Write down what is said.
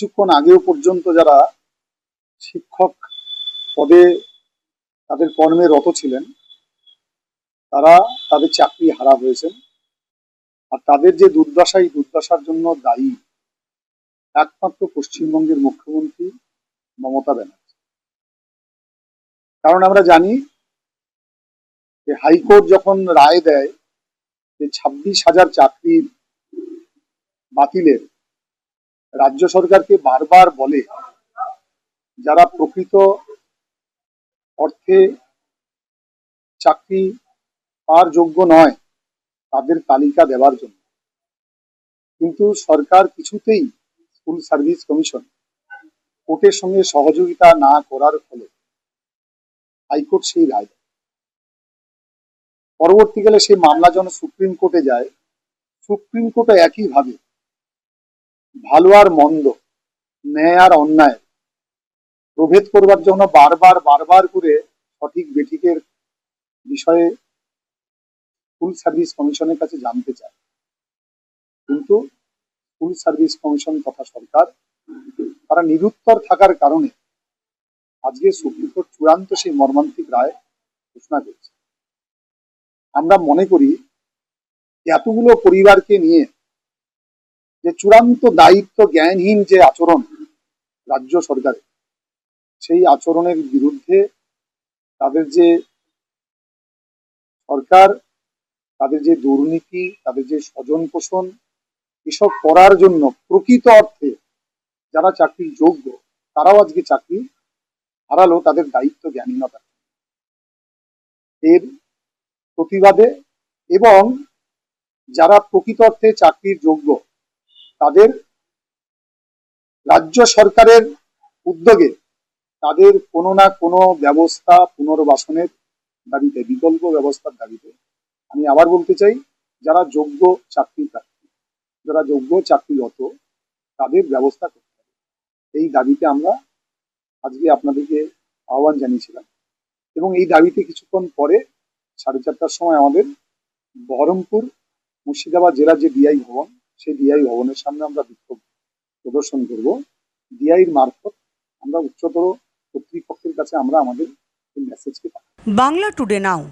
কিছুক্ষণ আগেও পর্যন্ত যারা শিক্ষক পদে তাদের কর্মে রত ছিলেন, তারা তাদের চাকরি হারা হয়েছেন। আর তাদের যে দুর্দশা, এই দুর্দশার জন্য দায়ী একমাত্র পশ্চিমবঙ্গের মুখ্যমন্ত্রী মমতা ব্যানার্জি। কারণ আমরা জানি যে হাইকোর্ট যখন রায় দেয় যে ছাব্বিশ হাজার চাকরির বাতিলের রাজ্য সরকারকে বারবার বলে, যারা প্রকৃত অর্থে চাকরি পাওয়ার যোগ্য নয়, তাদের তালিকা দেওয়ার জন্য কিন্তু সরকার কিছুতেই স্কুল সার্ভিস কমিশন কোর্টের সঙ্গে সহযোগিতা না করার ফলে হাইকোর্ট সেই রায়। পরবর্তীকালে সেই মামলা যখন সুপ্রিম কোর্টে যায় সুপ্রিম কোর্টে একইভাবে ভালো আর মন্দ, ন্যায় আর অন্যায়, প্রভেদ করবার জন্য বারবার বারবার করে সঠিক বেঠিকের বিষয়ে স্কুল সার্ভিস কমিশনের কাছে জানতে চায়। কিন্তু স্কুল সার্ভিস কমিশন তথা সরকার, তারা নিরুত্তর থাকার কারণে আজকে সুপ্রিম কোর্ট চূড়ান্ত সেই মর্মান্তিক রায় ঘোষণা করেছে। আমরা মনে করি, এতগুলো পরিবারকে নিয়ে যে চূড়ান্ত দায়িত্ব জ্ঞানহীন যে আচরণ রাজ্য সরকারের, সেই আচরণের বিরুদ্ধে তাদের যে সরকার, তাদের যে দুর্নীতি, তাদের যে স্বজন পোষণ এসব করার জন্য প্রকৃত অর্থে যারা চাকরির যোগ্য, তারাও আজকে চাকরি হারালো, তাদের দায়িত্ব জ্ঞানহীনতা। এর প্রতিবাদে এবং যারা প্রকৃত অর্থে চাকরির যোগ্য তাদের রাজ্য সরকারের উদ্যোগে তাদের কোনো না কোনো ব্যবস্থা পুনর্বাসনের দাবিতে, বিকল্প ব্যবস্থার দাবিতে আমি আবার বলতে চাই, যারা যোগ্য চাকরি প্রার্থী, যারা যোগ্য চাকরিরত, তাদের ব্যবস্থা করতে হবে। এই দাবিতে আমরা আজকে আপনাদেরকে আহ্বান জানিয়েছিলাম এবং এই দাবিতে কিছুক্ষণ পরে সাড়ে চারটার সময় আমাদের বহরমপুর মুর্শিদাবাদ জেলার যে ডিআই ভবন সেই ডিআই ভবনের সামনে আমরা বিক্ষোভ প্রদর্শন করব ডিআইর মারফত আমরা উচ্চতর কর্তৃপক্ষের কাছে আমরা আমাদের মেসেজকে। বাংলা টুডে নাও